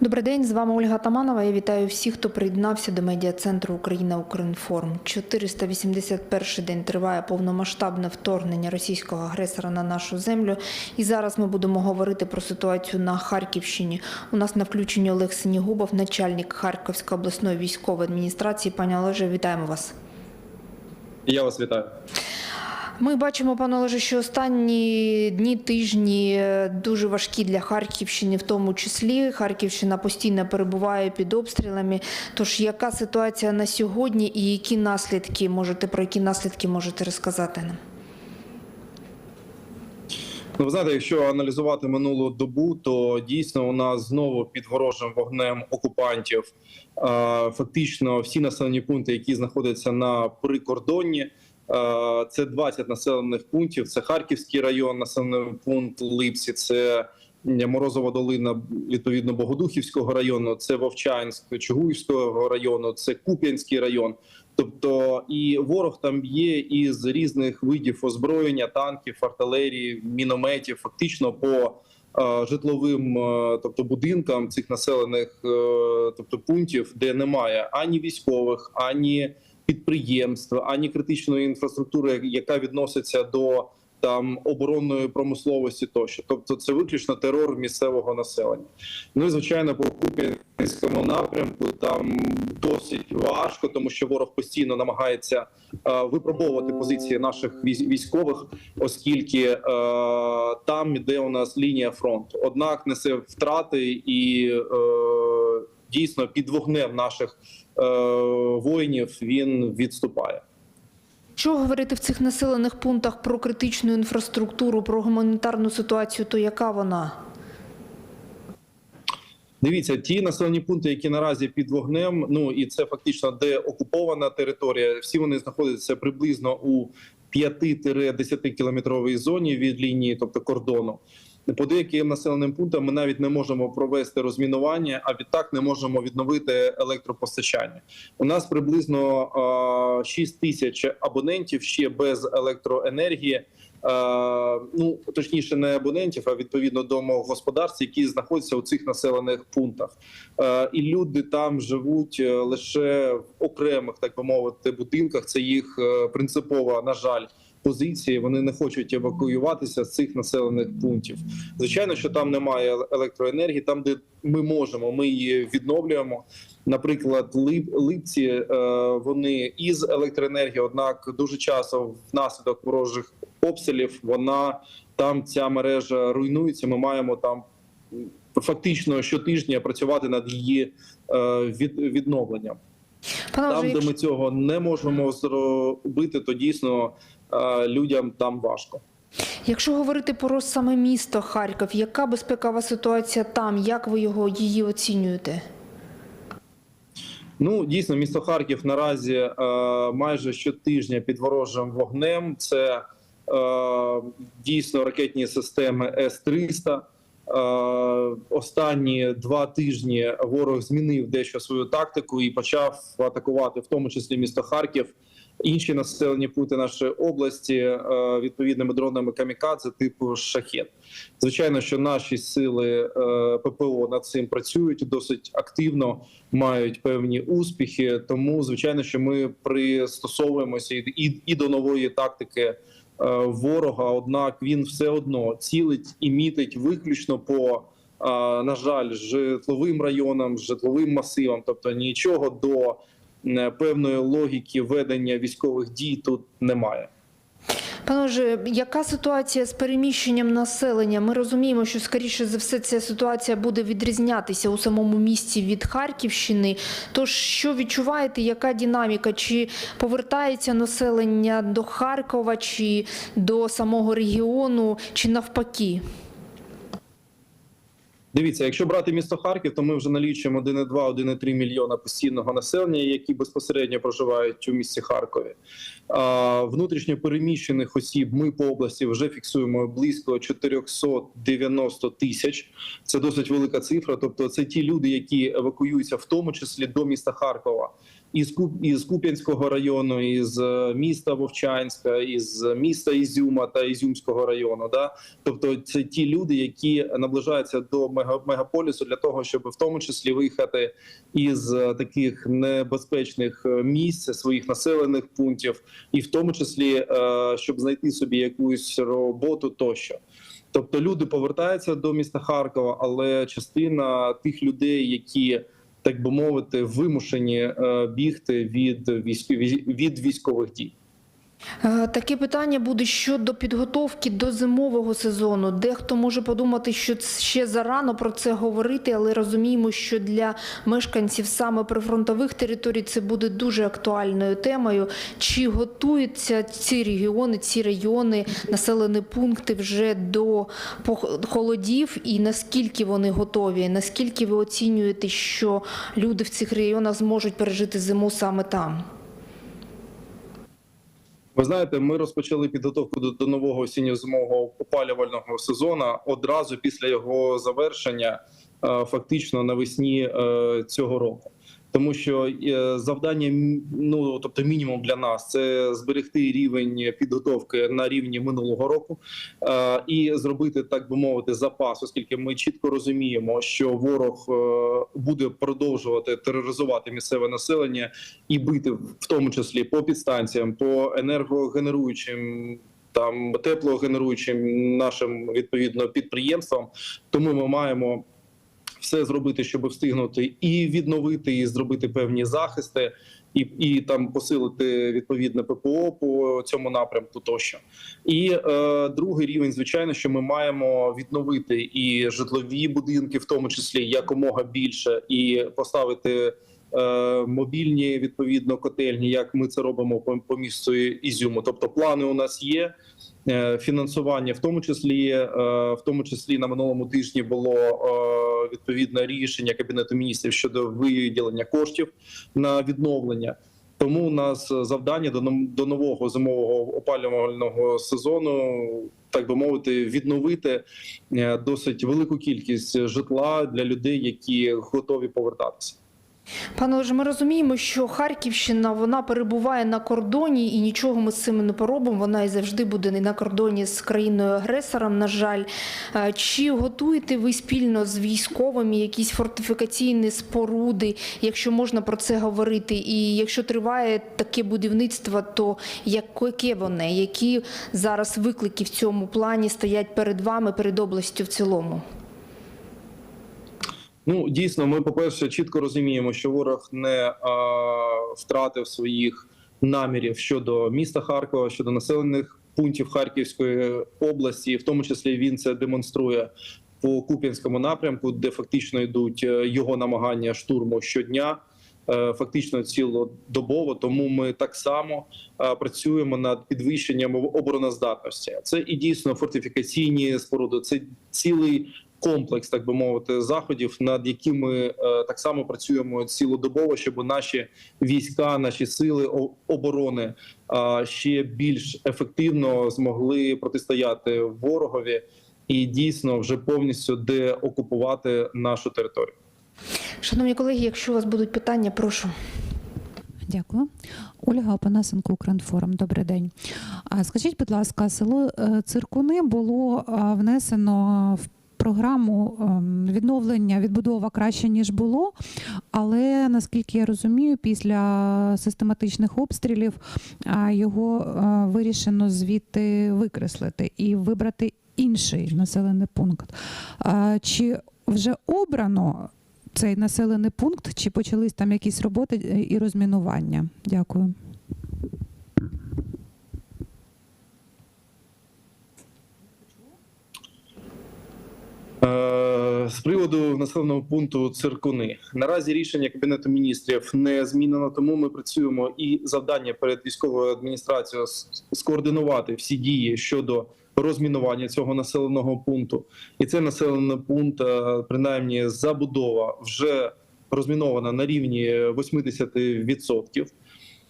Добрий день, з вами Ольга Таманова. Я вітаю всіх, хто приєднався до медіа центру Україна Укрінформ. 481-й день триває повномасштабне вторгнення російського агресора на нашу землю. І зараз ми будемо говорити про ситуацію на Харківщині. У нас на включенні Олег Синігубов, начальник Харківської обласної військової адміністрації. Пані Олеже, вітаємо вас. Я вас вітаю. Ми бачимо, пане Олеже, що останні дні, тижні е, дуже важкі для Харківщини, в тому числі. Харківщина постійно перебуває під обстрілами. Тож яка ситуація на сьогодні і які наслідки можете про які наслідки можете розказати нам? Ну, ви знаєте, якщо аналізувати минулу добу, то дійсно у нас знову під ворожим вогнем окупантів е, фактично всі населені пункти, які знаходяться на прикордонні. Е, Це 20 населених пунктів. Це Харківський район, населений пункт Липсі, це Морозова долина, відповідно Богодухівського району, це Вовчанськ, Чугуївського району, це Куп'янський район. Тобто і ворог там є із різних видів озброєння, танків, артилерії, мінометів, фактично по е, житловим, е, тобто будинкам цих населених, е, тобто пунктів, де немає ані військових, ані підприємств, ані критичної інфраструктури, яка відноситься до там оборонної промисловості, тощо, тобто це виключно терор місцевого населення. Ну і звичайно, по Куп'янському напрямку там досить важко, тому що ворог постійно намагається е, випробовувати позиції наших військ- військових, оскільки е, там іде у нас лінія фронту. Однак несе втрати і е, дійсно під вогнем наших е, воїнів він відступає. Що говорити в цих населених пунктах про критичну інфраструктуру, про гуманітарну ситуацію, то яка вона? Дивіться, ті населені пункти, які наразі під вогнем, ну і це фактично де окупована територія. Всі вони знаходяться приблизно у 5-10 кілометровій зоні від лінії, тобто кордону. По деяким населеним пунктам ми навіть не можемо провести розмінування, а відтак не можемо відновити електропостачання. У нас приблизно е, 6 тисяч абонентів ще без електроенергії. Ну точніше, не абонентів, а відповідно домогосподарств, які знаходяться у цих населених пунктах. І люди там живуть е, лише в окремих, так би мовити, будинках. Це їх е, принципова, на жаль, позиції. Вони не хочуть евакуюватися з цих населених пунктів. Звичайно, що там немає електроенергії. Там, де ми можемо, ми її відновлюємо. Наприклад, Лип, Липці е, вони із електроенергії, однак дуже часто внаслідок ворожих обстрілів вона там ця мережа руйнується. Ми маємо там фактично щотижня працювати над її е, від, відновленням. Пане Там, де ми цього не можемо зробити, то дійсно людям там важко. Якщо говорити про саме місто Харків, яка безпекова ситуація там? Як ви його її оцінюєте? Ну дійсно, місто Харків наразі е, майже щотижня під ворожим вогнем. Це е, дійсно ракетні системи С-300. Е, останні два тижні ворог змінив дещо свою тактику і почав атакувати, в тому числі місто Харків, інші населені пункти нашої області е, відповідними дронами камікадзе типу шахет. Звичайно, що наші сили е, ППО над цим працюють досить активно, мають певні успіхи. Тому, звичайно, що ми пристосовуємося і, і, до нової тактики е, ворога. Однак він все одно цілить і мітить виключно по. На жаль, житловим районам, житловим масивам, тобто нічого до певної логіки ведення військових дій тут немає. Пане яка ситуація з переміщенням населення? Ми розуміємо, що скоріше за все ця ситуація буде відрізнятися у самому місті від Харківщини. Тож що відчуваєте, яка динаміка? Чи повертається населення до Харкова, чи до самого регіону, чи навпаки? Дивіться, якщо брати місто Харків, то ми вже налічуємо 1,2-1,3 мільйона постійного населення, які безпосередньо проживають у місті Харкові. Внутрішньо переміщених осіб ми по області вже фіксуємо близько 490 тисяч. Це досить велика цифра. Тобто, це ті люди, які евакуюються, в тому числі до міста Харкова. Із Куп із Куп'янського району, із е, міста Вовчанська, із міста Ізюма та Ізюмського району. Да, тобто це ті люди, які наближаються до мега, мегаполісу для того, щоб в тому числі виїхати із е, таких небезпечних е, місць своїх населених пунктів, і в тому числі е, щоб знайти собі якусь роботу тощо. Тобто люди повертаються до міста Харкова, але частина тих людей, які так би мовити, вимушені е, бігти від військові від військових дій. Е, Таке питання буде щодо підготовки до зимового сезону. Дехто може подумати, що ще зарано про це говорити, але розуміємо, що для мешканців саме прифронтових територій це буде дуже актуальною темою. Чи готуються ці регіони, ці райони, населені пункти вже до холодів, і наскільки вони готові? Наскільки ви оцінюєте, що люди в цих районах зможуть пережити зиму саме там? Ви знаєте, ми розпочали підготовку до, до нового осінньо-зимового опалювального сезону одразу після його завершення, е, фактично навесні е, цього року. Тому що е, завдання ну тобто мінімум для нас це зберегти рівень підготовки на рівні минулого року е, і зробити так би мовити запас, оскільки ми чітко розуміємо, що ворог е, буде продовжувати тероризувати місцеве населення і бити в тому числі по підстанціям, по енергогенеруючим. Там теплогенеруючим нашим відповідно підприємствам, тому ми маємо все зробити, щоб встигнути і відновити, і зробити певні захисти, і, і там посилити відповідне ППО по цьому напрямку. Тощо, і е, другий рівень, звичайно, що ми маємо відновити і житлові будинки, в тому числі якомога більше, і поставити. е, Мобільні відповідно котельні, як ми це робимо по, по місту Ізюму. Тобто, плани у нас є. Е, Фінансування, в тому числі, е, в тому числі на минулому тижні було відповідне рішення кабінету міністрів щодо виділення коштів на відновлення. Тому у нас завдання до нового зимового опалювального сезону, так би мовити, відновити е, досить велику кількість житла для людей, які готові повертатися. Пане Олеже, ми розуміємо, що Харківщина вона перебуває на кордоні, і нічого ми з цим не поробимо. Вона і завжди буде не на кордоні з країною-агресором. На жаль, Е, чи готуєте ви спільно з військовими якісь фортифікаційні споруди, якщо можна про це говорити? І якщо триває таке будівництво, то яке воно? Які зараз виклики в цьому плані стоять перед вами, перед областю в цілому? Ну дійсно, ми по перше чітко розуміємо, що ворог не а, втратив своїх намірів щодо міста Харкова, щодо населених пунктів Харківської області. В тому числі він це демонструє по Куп'янському напрямку, де фактично йдуть е, його намагання штурму щодня. е, Фактично цілодобово, тому ми так само е, працюємо над підвищенням обороноздатності. Це і дійсно фортифікаційні споруди. Це цілий комплекс, так би мовити, заходів, над якими е, так само працюємо цілодобово, щоб наші війська, наші сили оборони е, ще більш ефективно змогли протистояти ворогові і дійсно вже повністю деокупувати нашу територію. Шановні колеги, якщо у вас будуть питання, прошу. Дякую. Ольга Опанасенко, Укрінформ. Добрий день. Скажіть, будь ласка, село е, Циркуни було внесено в програму ем, відновлення, відбудова краще ніж було. Але наскільки я розумію, після систематичних обстрілів його е, вирішено звідти викреслити і вибрати інший населений пункт. Чи вже обрано цей населений пункт, чи почались там якісь роботи е, і розмінування? Дякую. Е, З приводу населеного пункту циркуни наразі рішення кабінету міністрів не змінено. Тому ми працюємо і завдання перед військовою адміністрацією скоординувати всі дії щодо розмінування цього населеного пункту. І цей населений пункт, е, принаймні, забудова вже розмінована на рівні 80%.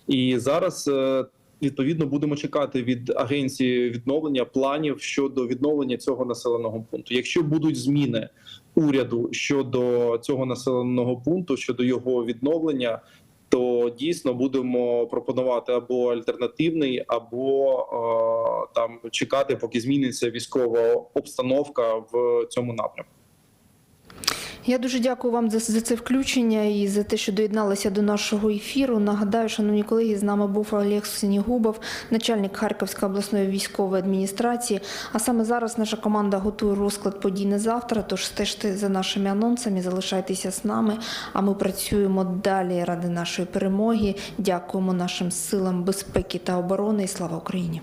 І зараз е, відповідно будемо чекати від агенції відновлення планів щодо відновлення цього населеного пункту. Якщо будуть зміни уряду щодо цього населеного пункту, щодо його відновлення, то дійсно будемо пропонувати або альтернативний, або е, там чекати, поки зміниться військова обстановка в цьому напрямку. Я дуже дякую вам за, за це включення і за те, що доєдналися до нашого ефіру. Нагадаю, шановні колеги, з нами був Олег Синігубов, начальник Харківської обласної військової адміністрації. А саме зараз наша команда готує розклад подій на завтра. Тож стежте за нашими анонсами, залишайтеся з нами. А ми працюємо далі ради нашої перемоги. Дякуємо нашим силам безпеки та оборони. І слава Україні!